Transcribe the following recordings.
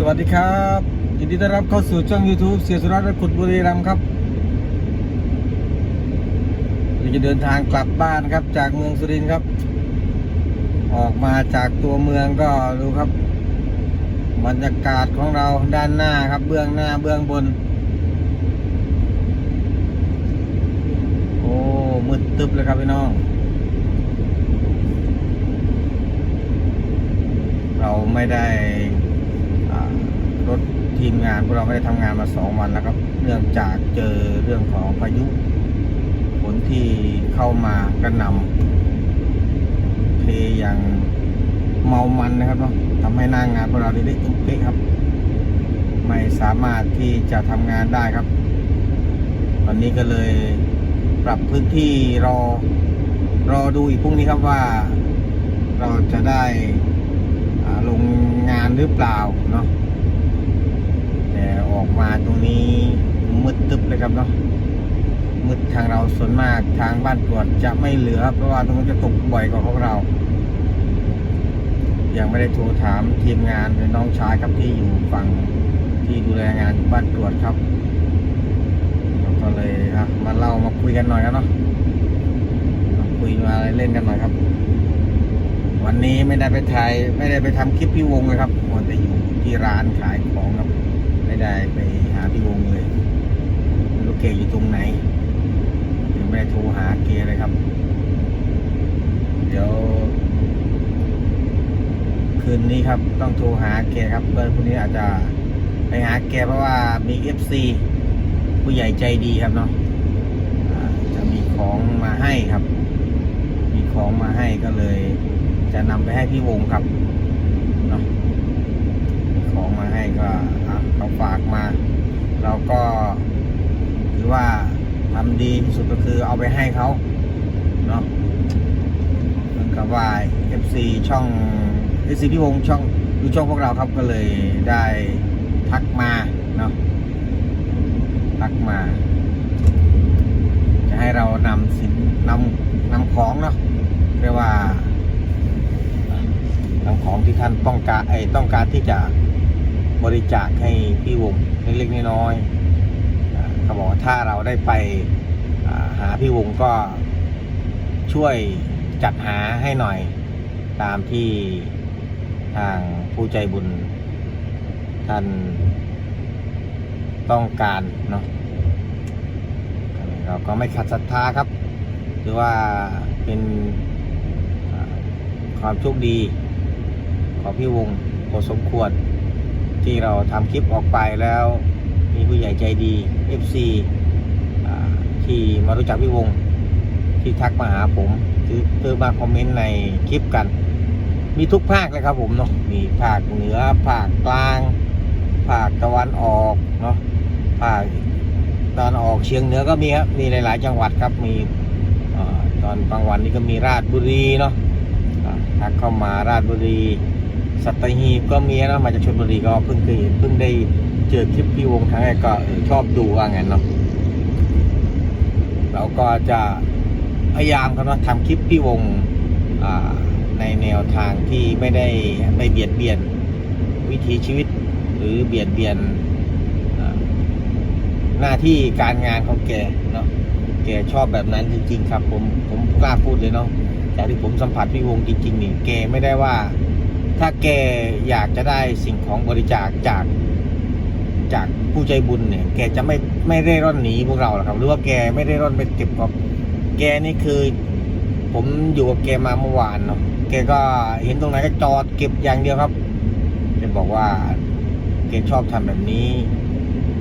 สวัสดีครับยินดีต้อนรับเข้าสู่ช่อง YouTube เสียสุรัตน์ขุดบุรีรัมย์ครับเราจะเดินทางกลับบ้านครับ จากเมืองสุรินทร์ครับ ออกมาจากตัวเมืองก็ดูครับบรรยากาศของเราด้านหน้าครับ เบื้องหน้าเบื้องบน โอ้มืดตึบเลยครับพี่น้อง เราไม่ได้ รถทีมงานพวกเราไม่ได้ทำงานมาสองวันแล้วครับ เนื่องจากเจอเรื่องของพายุฝนที่เข้ามากระหน่ำเทอย่างเมามันนะครับเนาะทำให้หน้างงานพวกเราได้ตุ้มเป๊ะครับ ไม่สามารถที่จะทำงานได้ครับ ตอนนี้ก็เลยปรับพื้นที่รอรอดูอีกพรุ่งนี้ครับว่าเราจะได้ลงงานหรือเปล่าเนาะ ออกมาตรงนี้มืดตึบเลยครับเนาะมืดทางเราส่วนมากทางบ้านตรวจจะไม่เหลือครับเพราะว่าตรงนู้จะตกบ่อยกว่าพวกเรา ยังไม่ได้โทรถามทีมงานหรือน้องชายครับที่อยู่ฝั่งที่ดูแลงานอยู่บ้านตรวจครับก็เลยอะมาเล่ามาคุยกันหน่อยกันเนาะมาคุยมาเล่นกันหน่อยครับ วันนี้ไม่ได้ไปถ่ายไม่ได้ไปทำคลิปพี่วงเลยครับมัวแต่อยู่ที่ร้านขายของครับ ไม่ได้ไปหาพี่วงเลยไม่รู้เกอยู่ตรงไหนยังไม่ได้โทรหาเกเลยครับ เดี๋ยว คืนนี้ครับต้องโทรหาแกครับเบอร์พวกนี้อาจจะไปหาแกเพราะว่ามีเอฟซีผู้ใหญ่ใจดีครับเนาะจะมีของมาให้ครับ มีของมาให้ก็เลย จะนำไปให้พี่วงครับเนาะมีของมาให้ก็อะเขาฝากมา เราก็ถือว่าทำดีที่สุด ก็คือเอาไปให้เขาเนาะเหมือนกับว่า FC ช่อง FC พี่วงช่องดูช่องพวกเราครับก็เลยได้ทักมาเนาะทักมา จะให้เรานำสินนำนำของเนาะเรียกว่านำของที่ท่านต้องการไอ้ต้องการที่จะบริจาคให้พี่วงเล็กๆน้อยๆเขาบอกว่าถ้าเราได้ไป หาพี่วงก็ช่วยจัดหาให้หน่อยตามที่ทางผู้ใจบุญ ท่านต้องการเนาะเราก็ไม่ขัดศรัทธาครับ หรือว่าเป็นความโชคดี ของพี่วงพอสมควร ที่เราทำคลิปออกไปแล้ว มีผู้ใหญ่ใจดี FC ที่มารู้จักพี่วง ที่ทักมาหาผมหรือเติมมาคอมเมนต์ในคลิปกัน มีทุกภาคเลยครับผมเนาะมีภาคเหนือภาคกลางภาคตะวันออกเนาะภาคตอนออกเชียงเหนือก็มีครับมีหลาย ๆ จังหวัดครับมีอตอนกลางวันนี้ก็มีราชบุรีเนาะทักเข้ามาราชบุรีสัตหีบก็มีนะมาจากชลบุรีก็เพิ่งเคยเห็นเพิ่งได้เจอคลิปพี่วงครั้งแรกก็ชอบดูว่างั้นเนาะ เราก็จะพยายามครับว่าทำคลิปพี่วงในแนวทางที่ไม่ได้ไปเบียดเบียนวิถีชีวิต หรือเบียดเบียนหน้าที่การงานของแกเนาะแกชอบแบบนั้นจริง ๆ ครับ ผมผมกล้าพูดเลยเนาะจากที่ผมสัมผัสพี่วงจริงๆนี่แกไม่ได้ว่า ถ้าแกอยากจะได้สิ่งของบริจาคจาก จากผู้ใจบุญเนี่ย แกจะไม่ไม่ได้ร่อนหนีพวกเราหรอกครับ หรือว่าแกไม่ได้ร่อนไปเก็บกับแกนี่คือ ผมอยู่กับแกมาเมื่อวานเนาะแกก็เห็นตรงไหนก็จอดเก็บอย่างเดียวครับแกบอกว่าแกชอบทำแบบนี้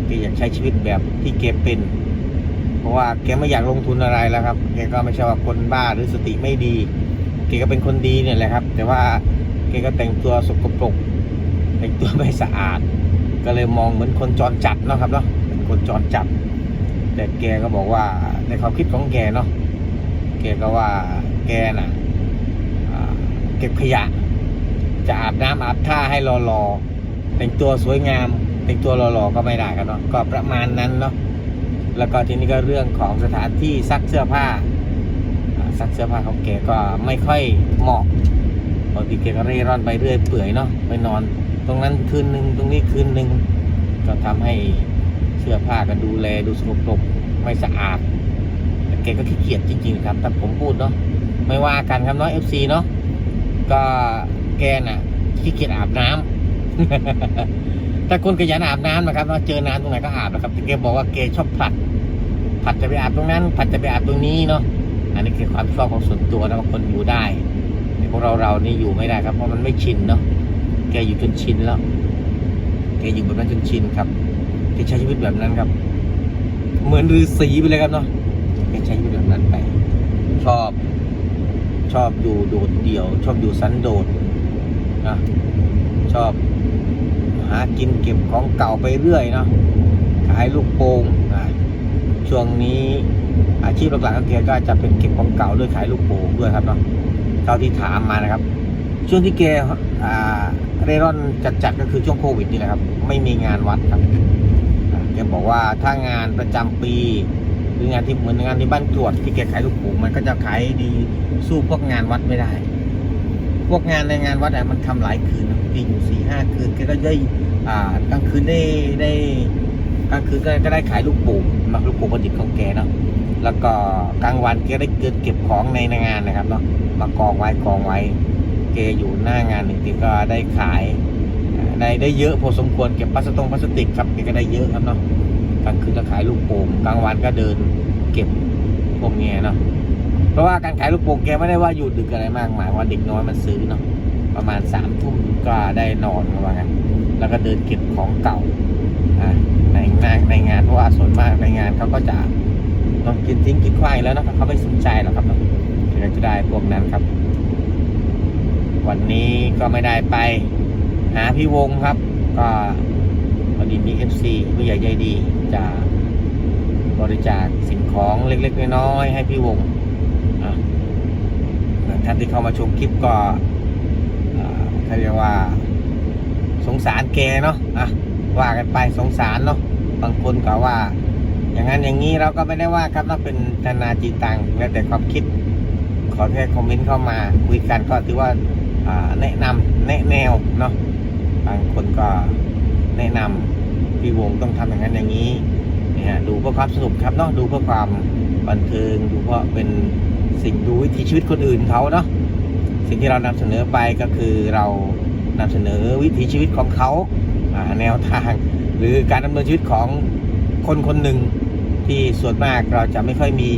แกอยากใช้ชีวิตแบบที่แกเป็น เพราะว่าแกไม่อยากลงทุนอะไรแล้วครับ แกก็ไม่ใช่ว่าคนบ้าหรือสติไม่ดีแกก็เป็นคนดีเนี่ยแหละครับ แต่ว่าแกก็แต่งตัวสกปรกแต่งตัวไม่สะอาด ก็เลยมองเหมือนคนจรจัดเนาะครับเนาะเป็นคนจรจัด แต่แกก็บอกว่าในความคิดของแกเนาะแกก็ว่าแกน่ะเก็บขยะ จะอาบน้ำอาบท่าให้รอๆแต่งตัวสวยงามแต่งตัวรอๆก็ไม่ได้กันเนาะก็ประมาณนั้นเนาะแล้วก็ทีนี้ก็เรื่องของสถานที่ซักเสื้อผ้าอ่าซักเสื้อผ้าของแกก็ไม่ค่อยเหมาะบางทีแกก็เร่ร่อนไปเรื่อยเปื่อยเนาะไปนอน ตรงนั้นคืนหนึ่งตรงนี้คืนหนึ่งก็ทำให้เสื้อผ้าก็ดูแลดูสกปรกไม่สะอาดแต่แกก็ขี้เกียจจริง ๆ ครับแต่ผมพูดเนาะไม่ว่ากันครับเนาะ FC เนาะก็แกน่ะขี้เกียจอาบน้ำถ้าคนขยันอาบน้ำนะครับเนาะเจอน้ำตรงไหนก็อาบนะครับแต่แกบอกว่าแกชอบผัด ผัดจะไปอาบตรงนั้น ผัดจะไปอาบตรงนี้เนาะอันนี้คือความชอบของส่วนตัวนะบางคนอยู่ได้แต่พวกเราเรานี่อยู่ไม่ได้ครับเพราะมันไม่ชินเนาะ กอยู่จนชินแล้ว แกอยู่แบบนั้นจนชินครับแกใช้ชีวิตแบบนั้นครับ เหมือนฤาษีไปเลยครับเนาะแกใช้ชีวิตแบบนั้นไป ชอบ ชอบอยู่โดดเดี่ยว ชอบอยู่สันโดษนะชอบ หากินเก็บของเก่าไปเรื่อยเนาะขายลูกโป่งนะช่วงนี้อาชีพหลักๆของแกก็จะเป็นเก็บของเก่าด้วยขายลูกโป่งด้วยครับเนาะเท่าที่ถามมานะครับ ช่วงที่แกอ่า เร่ร่อนจัดๆก็คือช่วงโควิดนี่แหละครับ ไม่มีงานวัดครับแกบอกว่าถ้างานประจำปีหรืองานที่เหมือนงานที่บ้านกรวดที่แกขายลูกป่งมันก็จะขายดีสู้พวกงานวัดไม่ได้ พวกงานในงานวัดอะมันทำหลายคืนนะบางทีอยู่สี่ห้าคืนแกก็ได้อ่ากลางคืนได้ได้กลางคืนก็ได้ขายลูกป่งมาลูกป่งประดิษฐ์ของแกเนาะแล้วก็กลางวันแกได้เกินเก็บของในงานนะครับเนาะมากองไว้กองไว้ แกอยู่หน้างานหนึ่งทีก็ได้ขายได้ได้เยอะพอสมควรเก็บพลาสตงพลาสติกครับแกก็ได้เยอะครับเนาะกลางคืนก็ขายลูกโป่งกลางวันก็เดินเก็บพวกนี้เนาะเพราะว่าการขายลูกโป่งแกไม่ได้ว่าอยู่ดึกอะไรมากหมายว่าเด็กน้อยมันซื้อเนาะประมาณสามทุ่มก็ได้นอนประมาณนั้นแล้วก็เดินเก็บของเก่าในงานในงานเพราะว่าส่วนมากในงานเขาก็จะต้องกินทิ้งกินขว้างแล้วนะเขาไม่สนใจหรอกครับเนาะก็จะได้พวกนั้นครับ วันนี้ก็ไม่ได้ไป หาพี่วงครับ ก็พอดีมีเอฟซีผู้ใหญ่ใจดีจะบริจาคสิ่งของเล็กๆน้อยๆให้พี่วงอะท่านที่เข้ามาชมคลิปก็อ่าเขาเรียกว่า สงสารแกเนาะอะว่ากันไปสงสารเนาะบางคนก็ว่า อย่างนั้นอย่างนี้เราก็ไม่ได้ว่าครับเราเป็นนานาจิตังแล้วแต่ความคิดขอแค่คอมเมนต์เข้ามาคุยกันก็ถือว่า แนะนำแนะแนวเนาะบางคนก็แนะนำพี่วงต้องทำอย่างนั้นอย่างนี้เนี่ยดูเพื่อความสนุกครับเนาะดูเพื่อความบันเทิงดูเพราะเป็นสิ่งดูวิถีชีวิตคนอื่นเขาเนาะสิ่งที่เรานำเสนอไปก็คือเรานำเสนอวิถีชีวิตของเขาแนวทาง หรือการดำเนินชีวิตของคนคนหนึ่งที่ส่วนมากเราจะไม่ค่อยมี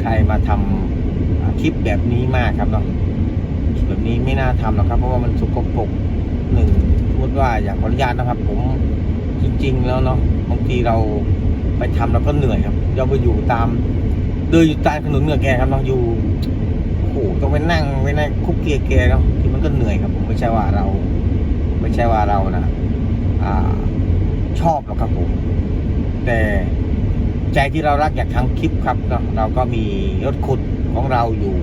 ใครมาทำอ่าคลิปแบบนี้มากครับเนาะ แบบนี้ไม่น่าทำหรอกครับ เพราะว่ามันสกปรกหนึ่งพูดว่าอยากขออนุญาตนะครับ ผมจริง ๆ แล้วเนาะบางทีเราไปทำเราก็เหนื่อยครับเราไปอยู่ตามเดินอยู่ใต้ถนนเหนื่อยแกครับเราอยู่โอ้โหต้องไปนั่งไปนั่งคุกเกียร์แกเนาะที่มันก็เหนื่อยครับ ผมไม่ใช่ว่าเรา ไม่ใช่ว่าเรานะอ่าชอบหรอกครับผม แต่ใจที่เรารักอยากทำคลิปครับเนาะเราก็มีรถขุดของเราอยู่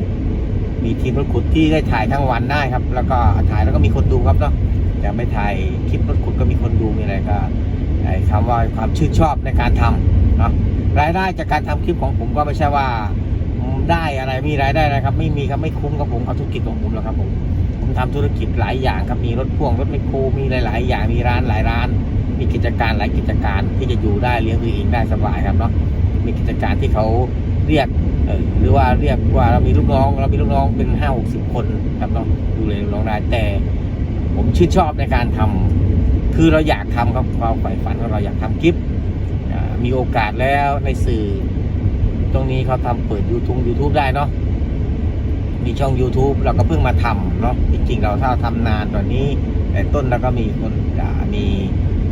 มีทีมรถขุดที่ได้ถ่ายทั้งวันได้ครับ แล้วก็ถ่ายแล้วก็มีคนดูครับเนาะแต่ไม่ถ่ายคลิปรถขุดก็มีคนดูมีอะไรก็ไอ้คำว่าความชื่นชอบในการทำเนาะรายได้จากการทำคลิปของผมก็ไม่ใช่ว่าได้อะไรมีรายได้นะครับ ไม่มีครับไม่คุ้มกับผมเอาธุรกิจของผมหรอกครับผมผมทำธุรกิจหลายอย่างครับมีรถพ่วงรถไมโครมีหลาย ๆ อย่างมีร้านหลายร้าน มีกิจการหลายกิจการที่จะอยู่ได้เลี้ยงตัวเองได้สบายครับเนาะมีกิจการที่เขาเรียก หรือว่าเรียกว่าเรามีลูกน้อง เรามีลูกน้องเป็นห้าหกสิบคนครับเราดูแลลูกน้องได้แต่ ผมชื่นชอบในการทำคือเราอยากทำครับความใฝ่ฝันของเราอยากทำคลิปอ่ามีโอกาสแล้วในสื่อ ตรงนี้เขาทำเปิด YouTube YouTube ได้เนาะมีช่อง YouTube เราก็เพิ่งมาทำเนาะจริงๆ เราถ้าทำนานตอนนี้ แต่ต้นเราก็มีคนมี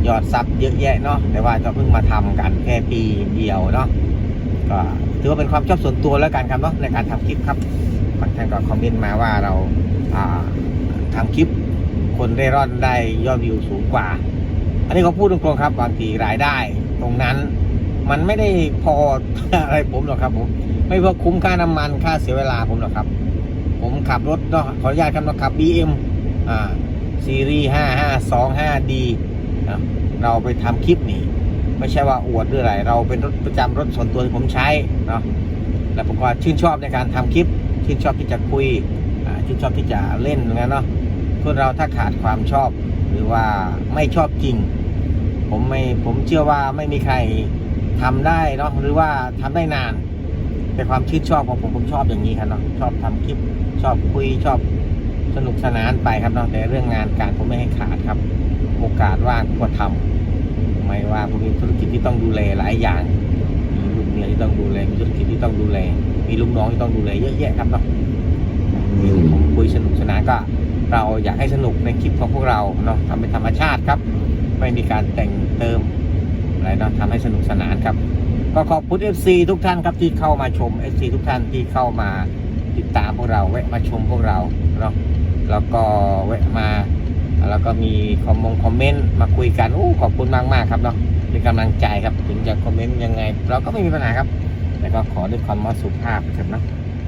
ยอดซับเยอะแยะเนาะแต่ว่าจะเพิ่งมาทำกันแค่ปีเดียวเนาะ ก็ถือว่าเป็นความชอบส่วนตัวแล้วกันครับเนาะในการทำคลิปครับบางท่านก็คอมเมนต์มาว่าเราอ่าทำคลิปคนเร่ร่อนได้ยอดวิวสูงกว่า อันนี้เขาพูดตรงๆครับบางทีรายได้ ตรงนั้นมันไม่ได้พออะไรผมหรอกครับผมไม่พอคุ้มค่าน้ำมันค่าเสียเวลาผมหรอกครับ ผมขับรถเนาะขออนุญาตครับเราขับ BM อ่าซีรีส์5525 D เราไปทำคลิปนี่ ไม่ใช่ว่าอวดหรืออะไรเราเป็นรถประจำรถส่วนตัวที่ผมใช้เนาะแล้วผมก็ชื่นชอบในการทำคลิป ชื่นชอบที่จะคุยชื่นชอบที่จะเล่นงนั้นเนาะคนเราถ้าขาดความชอบ หรือว่าไม่ชอบจริง ผมไม่ผมเชื่อว่าไม่มีใครทำได้เนาะหรือว่าทำได้นานแต่ความชื่นชอบของผมผมชอบอย่างนี้ครับเนาะชอบทำคลิปชอบคุยชอบสนุกสนานไปครับเนาะแต่เรื่องงานการผมไม่ให้ขาดครับ โอกาสว่างก็ทำ ไม่ว่าผมมีธุรกิจที่ต้องดูแลหลายอย่างมีลูกเมียที่ต้องดูแลมีธุรกิจที่ต้องดูแล มีลูกน้องที่ต้องดูแลเยอะแยะครับเนาะผมคุยสนุกสนานก็ เราอยากให้สนุกในคลิปของพวกเราเนาะทำเป็นธรรมชาติครับ ไม่มีการแต่งเติมอะไรเนาะทำให้สนุกสนานครับ ก็ขอบคุณ FC ทุกท่านครับที่เข้ามาชม FC ทุกท่านที่เข้ามาติดตามพวกเราแวะมาชมพวกเราเนาะแล้วก็แวะมา แล้วก็มีคอมมงคอมเมนต์มาคุยกันโอ้ขอบคุณมากมากครับเนาะเป็นกำลังใจครับถึงจะคอมเมนต์ยังไง เราก็ไม่มีปัญหาครับแต่ก็ขอด้วยความว่าสุภาพครับเนาะ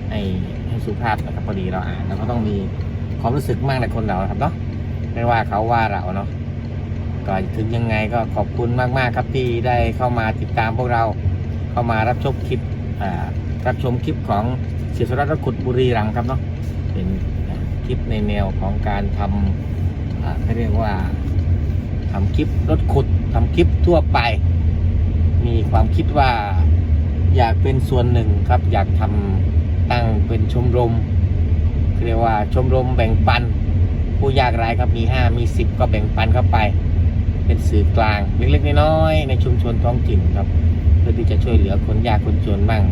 ให้ให้สุภาพนะครับพอดีเราอ่านเราก็ต้องมีความรู้สึกมากในคนเราครับเนาะไม่ว่าเขาว่าเราเนาะก็ถึงยังไงก็ขอบคุณมากๆครับที่ได้เข้ามาติดตามพวกเราเข้ามารับชมคลิปรับชมคลิปของเสียสรัตน์ขุดบุรีรัมย์ครับเนาะเป็นคลิปในแนวของการทำอ่า เขาเรียกว่าทำคลิปรถขุดทำคลิปทั่วไป มีความคิดว่าอยากเป็นส่วนหนึ่งครับ อยากทำตั้งเป็นชมรมเรียกว่าชมรมแบ่งปัน ผู้ยากไร้ครับมีห้ามีสิบก็แบ่งปันเข้าไป เป็นสื่อกลางเล็กๆน้อยๆในชุมชนท้องถิ่นครับเพื่อที่จะช่วยเหลือคนยากคนจนบ้าง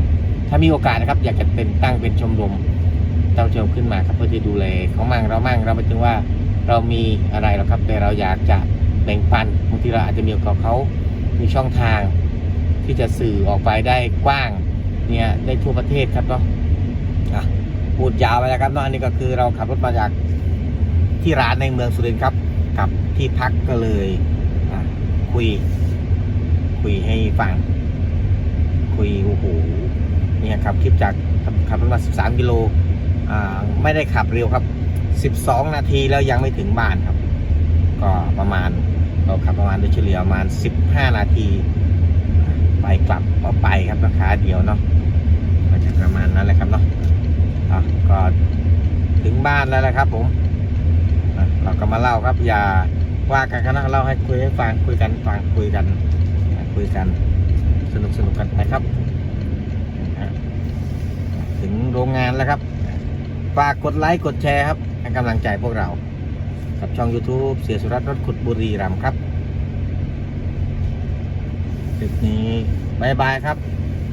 ถ้ามีโอกาสนะครับ อยากจะเป็นตั้งเป็นชมรมเจ้าเจ้าขึ้นมาครับเพื่อที่ดูแลเขามั่งเรามั่งเราไม่ถึงว่า เรามีอะไรหรอกครับ แต่เราอยากจะแบ่งปันบางทีเราอาจจะมีกับเขามีช่องทางที่จะสื่อออกไปได้กว้างเนี่ยได้ทั่วประเทศครับเนาะอะพูดยาวไปแล้วครับเนาะอันนี้ก็คือเราขับรถมาจากที่ร้านในเมืองสุรินทร์ครับ กับที่พักก็เลยอะคุย คุยให้ฟัง คุยโอ้โหเนี่ยครับคลิปจากขับรถมา 13 กิโลอ่าไม่ได้ขับเร็วครับ 12 นาทีแล้วยังไม่ถึงบ้านครับ ก็ประมาณเราขับประมาณโดยเฉลี่ยประมาณ 15 นาที ไปกลับก็ไปครับราคาเดียวเนาะก็จะประมาณนั้นแหละครับเนาะก็ถึงบ้านแล้วนะครับ ผมเราก็มาเล่าครับอย่าว่ากันคณะเล่าให้คุยให้ฟังคุยกันฟังคุยกันคุยกันสนุกสนุกกันไปครับ ถึงโรงงานแล้วครับฝากกดไลค์กดแชร์ครับ ให้กำลังใจพวกเรา กับช่อง YouTube เสียสุรัตน์รถขุดบุรีรัมครับคลิปนี้บายบายครับ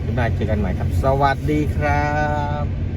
คลิปหน้าเจอกันใหม่ครับ สวัสดีครับ